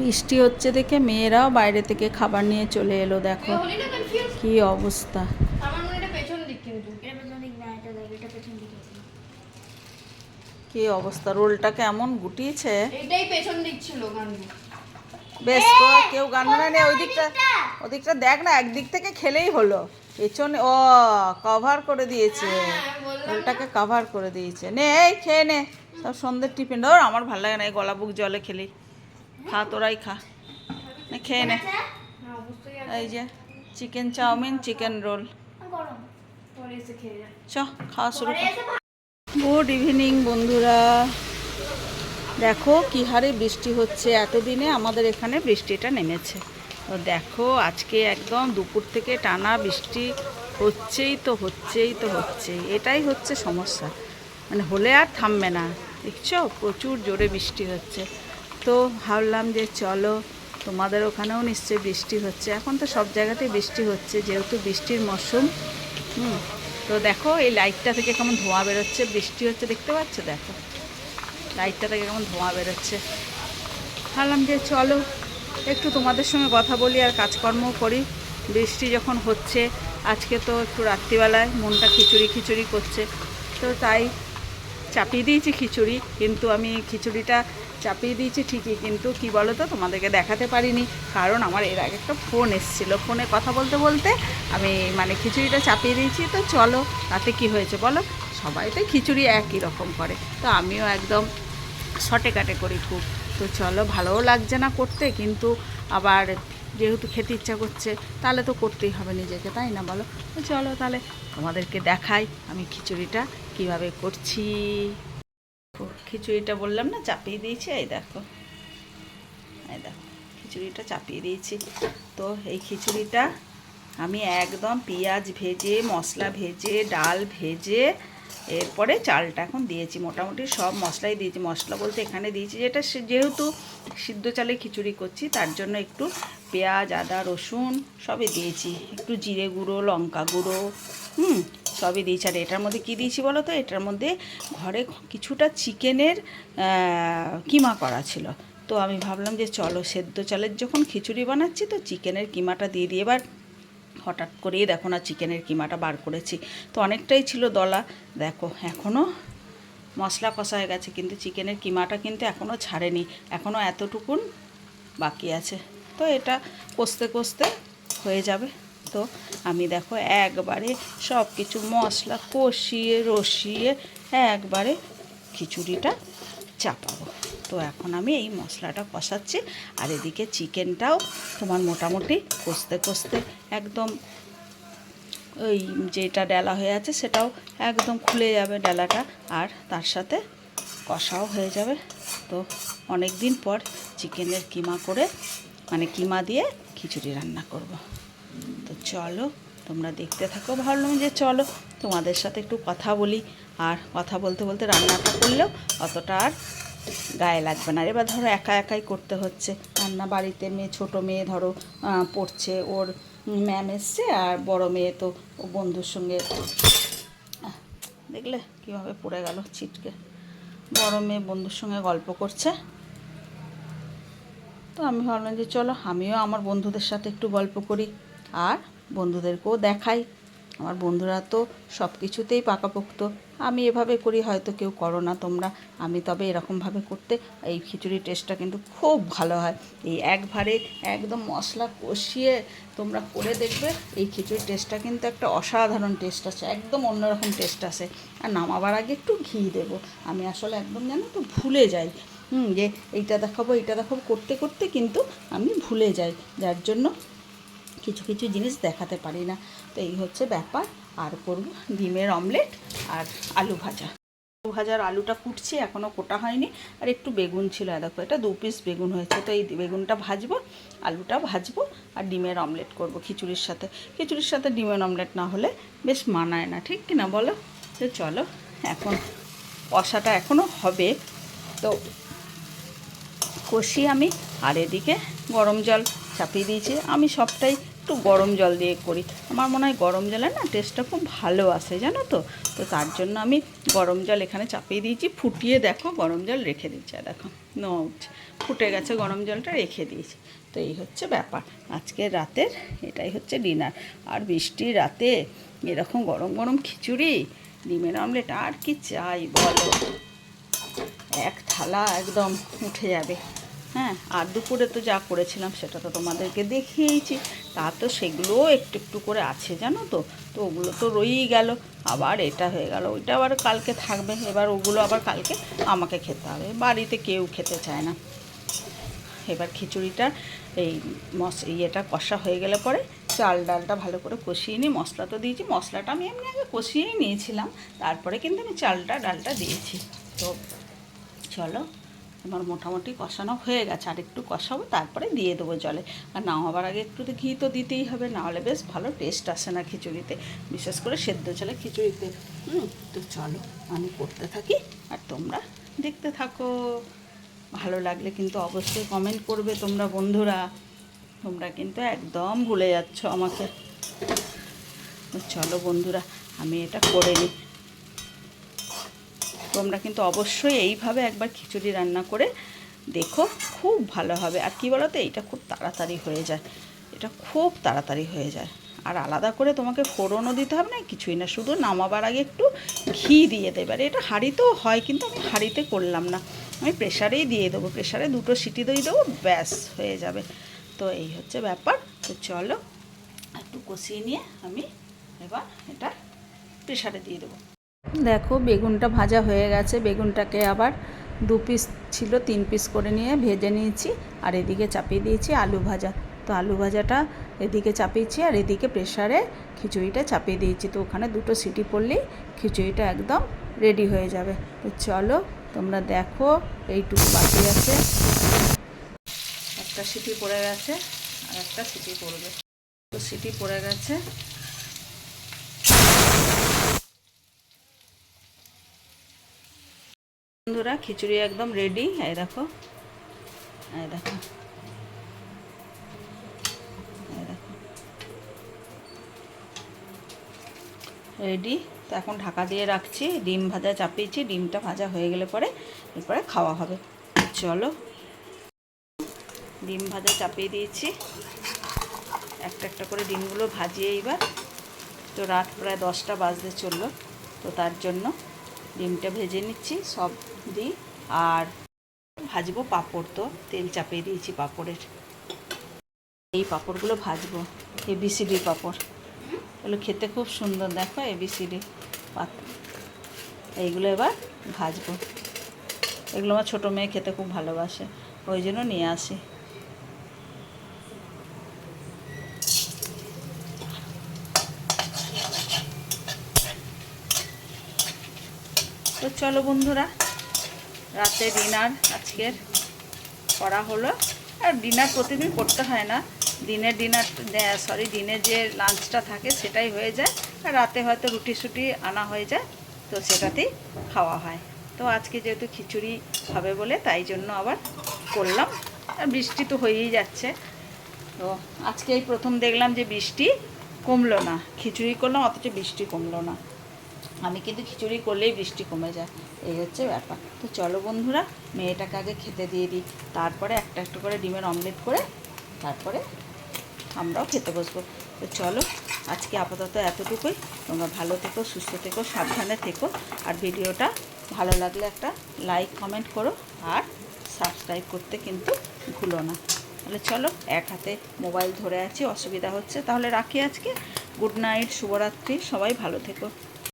বৃষ্টি হচ্ছে দেখে মেয়েরাও বাইরে থেকে খাবার নিয়ে চলে এলো দেখো। কি অবস্থা? আমার এটা পেছন দিক কিন্তু। এটা পেছন দিক না এটা দেখ এটা পেছন দিক আছে। কি অবস্থা? রোলটা কেমন? গুটিয়েছে? এটাই পেছন দিক ছিল বেশ তো কেউ গান নেই ওই দিকটা? ওদিকটা দেখ না একদিক থেকে খেলেই হলো। পেছনে ও কভার করে দিয়েছে। রোলটাকে কভার করে দিয়েছে। নে এই খেয়ে নে। সব সন্ধ্যের টিফিন। ওর আমার ভালো লাগে না এই গলা বুক জলে খেলি। খা তোরাই খা। খেয়ে নে। এই যে চিকেন চাউমিন চিকেন রোল চ, খাওয়া শুরু গুড ইভিনিং বন্ধুরা। দেখো কি হারে বৃষ্টি হচ্ছে এতদিনে আমাদের এখানে বৃষ্টিটা নেমেছে। তো দেখো, আজকে একদম দুপুর থেকে টানা বৃষ্টি হচ্ছেই তো হচ্ছেই তো হচ্ছেই। এটাই হচ্ছে সমস্যা। মানে হলে আর থামবে না। দেখছ? প্রচুর জোরে বৃষ্টি হচ্ছে। তো ভাবলাম যে চলো, তোমাদের ওখানেও নিশ্চয়ই বৃষ্টি হচ্ছে। এখন তো সব জায়গাতেই বৃষ্টি হচ্ছে, যেহেতু বৃষ্টির মরশুম। হুম, তো দেখো এই লাইটটা থেকে কেমন ধোঁয়া বেরোচ্ছে। বৃষ্টি হচ্ছে, দেখতে পাচ্ছ? দেখো, লাইটটা থেকে কেমন ধোঁয়া বেরোচ্ছে। ভাবলাম যে চলো, একটু তোমাদের সঙ্গে কথা বলি আর কাজকর্মও করি। বৃষ্টি যখন হচ্ছে, আজকে তো একটু রাত্রিবেলায় মনটা খিচুড়ি খিচুড়ি করছে। তো তাই চাপিয়ে দিয়েছি খিচুড়ি, কিন্তু আমি খিচুড়িটা চাপিয়ে দিয়েছি, ঠিকই কিন্তু কি বলো তো তোমাদেরকে দেখাতে পারিনি। কারণ আমার এর আগে একটা ফোন এসেছিল। ফোনে কথা বলতে বলতে আমি মানে খিচুড়িটা চাপিয়ে দিয়েছি। তো চলো, তাতে কি হয়েছে বলো? সবাই তো খিচুড়ি একই রকম করে। তো আমিও একদম শটে কাটে করি খুব। তো চলো, ভালোও লাগছে না করতে, কিন্তু আবার যেহেতু খেতে ইচ্ছা করছে, তাহলে তো করতেই হবে নিজেকে, তাই না বলো? চলো তাহলে তোমাদেরকে দেখাই আমি খিচুড়িটা কীভাবে করছি। খিচুড়িটা বললাম না, চাপিয়ে দিয়েছি, এই দেখো। এই দেখো, খিচুড়িটা চাপিয়ে দিয়েছি। তো এই খিচুড়িটা আমি একদম পেঁয়াজ ভেজে, মশলা ভেজে, ডাল ভেজে, এরপরে চালটা এখন দিয়েছি। মোটামুটি সব মশলাই দিয়েছি। মশলা বলতে এখানে দিয়েছি যেটা যেহেতু সিদ্ধ চালে খিচুড়ি করছি, তার জন্য একটু পেঁয়াজ, আদা, রসুন সবই দিয়েছি। একটু জিরে গুঁড়ো, লঙ্কা গুঁড়ো, হুম সবই দিয়েছি। আর এটার মধ্যে কী দিয়েছি বলো তো? এটার মধ্যে ঘরে কিছুটা চিকেনের কিমা করা ছিল। তো আমি ভাবলাম যে চলো, সেদ্ধ চালের যখন খিচুড়ি বানাচ্ছি, তো চিকেনের কিমাটা দিয়ে দিয়ে এবার হঠাৎ করেই দেখো না, চিকেনের কিমাটা বার করেছি। তো অনেকটাই ছিল দলা। দেখো এখনও মশলা কষা হয়ে গেছে, কিন্তু চিকেনের কিমাটা কিন্তু এখনও ছাড়েনি। এখনও এতটুকুন বাকি আছে। তো এটা কষতে কষতে হয়ে যাবে। তো আমি দেখো একবারে সব কিছু মশলা কষিয়ে, রসিয়ে একবারে খিচুড়িটা চাপাবো। তো এখন আমি এই মশলাটা কষাচ্ছি আর এদিকে চিকেনটাও তোমার মোটামুটি কষতে কষতে একদম ওই যেটা ডালা হয়ে আছে সেটাও একদম খুলে যাবে ডালাটা আর তার সাথে কষাও হয়ে যাবে। তো অনেক দিন পর চিকেনের কিমা করে মানে কিমা দিয়ে খিচুড়ি রান্না করব। চলো, তোমরা দেখতে থাকো। ভাবলাম যে চলো, তোমাদের সাথে একটু কথা বলি। আর কথা বলতে বলতে রান্নাটা করলেও অতটা আর গায়ে লাগবে না। এবার ধরো একা একাই করতে হচ্ছে। রান্না বাড়িতে মেয়ে, ছোটো মেয়ে ধরো পড়ছে, ওর ম্যাম এসছে আর বড় মেয়ে তো ও বন্ধুর সঙ্গে। দেখলে কীভাবে পড়ে গেল ছিটকে। বড় মেয়ে বন্ধুর সঙ্গে গল্প করছে। তো আমি ভাবলাম যে চলো, আমিও আমার বন্ধুদের সাথে একটু গল্প করি। আর বন্ধুদেরকেও দেখাই। আমার বন্ধুরা তো সব কিছুতেই পাকাপোক্ত। আমি এভাবে করি, হয়তো কেউ করো না তোমরা। আমি তবে এরকমভাবে করতে, এই খিচুড়ি টেস্টটা কিন্তু খুব ভালো হয়। এই একবারে একদম মশলা কষিয়ে তোমরা করে দেখবে, এই খিচুড়ির টেস্টটা কিন্তু একটা অসাধারণ টেস্ট আছে, একদম অন্যরকম টেস্ট আছে। আর নামাবার আগে একটু ঘি দেবো। আমি আসলে একদম জানো তো ভুলে যাই। হুম, যে এইটা দেখাবো এইটা দেখাবো, করতে করতে কিন্তু আমি ভুলে যাই। যার জন্য কিছু কিছু জিনিস দেখাতে পারি না। তো এই হচ্ছে ব্যাপার। আর করব ডিমের অমলেট আর আলু ভাজা। আলু ভাজার আলুটা কুটছি এখনও কোটা হয়নি। আর একটু বেগুন ছিল দেখো, এটা দু পিস বেগুন হয়েছে। তো এই বেগুনটা ভাজবো, আলুটা ভাজবো আর ডিমের অমলেট করব খিচুড়ির সাথে। খিচুড়ির সাথে ডিমের অমলেট না হলে বেশ মানায় না, ঠিক কি না বলো? তো চলো, এখন কষাটা এখনও হবে। তো কষি আমি, আর এদিকে গরম জল চাপিয়ে দিয়েছি। আমি সবটাই একটু গরম জল দিয়ে করি। আমার মনে হয় গরম জলে না টেস্টটা খুব ভালো আসে, জানো তো? তো তার জন্য আমি গরম জল এখানে চাপিয়ে দিয়েছি, ফুটিয়ে দেখো, গরম জল রেখে দিচ্ছি। দেখো, নো ফুটে গেছে গরম জলটা, রেখে দিয়েছি। তো এই হচ্ছে ব্যাপার। আজকের রাতের এটাই হচ্ছে ডিনার। আর বৃষ্টির রাতে এরকম গরম গরম খিচুড়ি, ডিমের অমলেট, আর কি চাই বলো? এক থালা একদম উঠে যাবে। হ্যাঁ আর দুপুরে তো যা করেছিলাম সেটা তো তোমাদেরকে দেখিয়েইছি। তা তো সেগুলোও একটু একটু করে আছে, জানো তো? তো ওগুলো তো রয়েই গেল। আবার এটা হয়ে গেল, ওইটা আবার কালকে থাকবে। এবার ওগুলো আবার কালকে আমাকে খেতে হবে। বাড়িতে কেউ খেতে চায় না। এবার খিচুড়িটা এই মশ ইয়েটা কষা হয়ে গেলে পরে চাল ডালটা ভালো করে কষিয়ে নিই মশলা তো দিয়েছি। মশলাটা আমি এমনি আগে কষিয়েই নিয়েছিলাম। তারপরে কিন্তু আমি চালটা, ডালটা দিয়েছি। তো চলো আমার মোটামুটি কষানো হয়ে গেছে। আর একটু কষাবো, তারপরে দিয়ে দেবো জলে। আর নামাবার আগে একটু তো ঘি তো দিতেই হবে নাহলে বেশ ভালো টেস্ট আসে না খিচুড়িতে। বিশেষ করে সেদ্ধ চলে খিচুড়িতে। হুম, তো চলো, আমি করতে থাকি আর তোমরা দেখতে থাকো। ভালো লাগলে কিন্তু অবশ্যই কমেন্ট করবে তোমরা বন্ধুরা। তোমরা কিন্তু একদম ভুলে যাচ্ছ আমাকে। চলো বন্ধুরা, আমি এটা করে নিই। তোমরা কিন্তু অবশ্যই এইভাবে একবার খিচুড়ি রান্না করে দেখো, খুব ভালো হবে। আর কি বলো তো এইটা খুব তাড়াতাড়ি হয়ে যায়। এটা খুব তাড়াতাড়ি হয়ে যায়। আর আলাদা করে তোমাকে ফোড়নও দিতে হবে না, কিছুই না। শুধু নামাবার আগে একটু ঘি দিয়ে দেবে। আর এটা হাঁড়িতেও হয়, কিন্তু আমি হাঁড়িতে করলাম না। আমি প্রেশারেই দিয়ে দেবো। প্রেশারে দুটো সিটি দিয়ে দেবো, ব্যাস, হয়ে যাবে। তো এই হচ্ছে ব্যাপার। তো চলো, একটু কষিয়ে নিয়ে আমি এবার এটা প্রেশারে দিয়ে দেবো। দেখো, বেগুনটা ভাজা হয়ে গেছে। বেগুনটাকে আবার দু পিস ছিল, তিন পিস করে নিয়ে ভেজে নিয়েছি আর এদিকে চাপিয়ে দিয়েছি আলু ভাজা। তো আলু ভাজাটা এদিকে চাপিয়েছি আর এদিকে প্রেশারে খিচুড়িটা চাপিয়ে দিয়েছি। তো ওখানে দুটো সিটি পড়লেই খিচুড়িটা একদম রেডি হয়ে যাবে। তো চলো, তোমরা দেখো, এইটুকু বাকি আছে। একটা সিটি পড়ে গেছে আর একটা সিটি পড়বে। তো সিটি পড়ে গেছে। বন্ধুরা, খিচুড়ি একদম রেডি এই দেখো। এই দেখো। রেডি তো এখন ঢাকা দিয়ে রাখছি। ডিম ভাজা চাপিয়েছি। ডিমটা ভাজা হয়ে গেলে পরে এরপরে খাওয়া হবে। চলো। ডিম ভাজা চাপিয়ে দিয়েছি। একটা একটা করে ডিমগুলো ভাজিয়ে এবার তো রাত প্রায় দশটা বাজতে চলল। তো তার জন্য ডিমটা ভেজে নিচ্ছি, সব দিই। আর ভাজবো পাঁপড় তো, তেল চাপিয়ে দিয়েছি পাঁপড়ের। এই পাঁপড়গুলো ভাজবো এবিসিডি পাঁপড়। এগুলো খেতে খুব সুন্দর, দেখো এবিসিডি এইগুলো এবার ভাজবো। এগুলো আমার ছোটো মেয়ে খেতে খুব ভালোবাসে, ওই জন্য নিয়ে আসি। তো চলো বন্ধুরা, রাতে ডিনার আজকের করা হলো। আর ডিনার প্রতিদিন করতে হয় না। দিনের ডিনার সরি দিনের যে লাঞ্চটা থাকে সেটাই হয়ে যায়। আর রাতে হয়তো রুটি সুটি আনা হয়ে যায়, তো সেটাতেই খাওয়া হয়। তো আজকে যেহেতু খিচুড়ি হবে বলে, তাই জন্য আবার করলাম। আর বৃষ্টি তো হয়েই যাচ্ছে। তো আজকে এই প্রথম দেখলাম যে বৃষ্টি কমলো না। খিচুড়ি করলাম, অথচ বৃষ্টি কমলো না। আমি কিন্তু খিচুড়ি করলেই বৃষ্টি কমে যায়, এই হচ্ছে ব্যাপার। তো চলো বন্ধুরা, মেয়েটাকে আগে খেতে দিয়ে দিই। তারপরে একটা একটা করে ডিমের অমলেট করে তারপরে আমরাও খেতে বসবো। তো চলো, আজকে আপাতত এতটুকুই। তোমরা ভালো থেকো, সুস্থ থেকো, সাবধানে থেকো। আর ভিডিওটা ভালো লাগলে একটা লাইক, কমেন্ট করো। আর সাবস্ক্রাইব করতে কিন্তু ভুলো না। তাহলে চলো, এক হাতে মোবাইল ধরে আছি, অসুবিধা হচ্ছে। তাহলে রাখি আজকে। গুড নাইট, শুভরাত্রি। সবাই ভালো থেকো।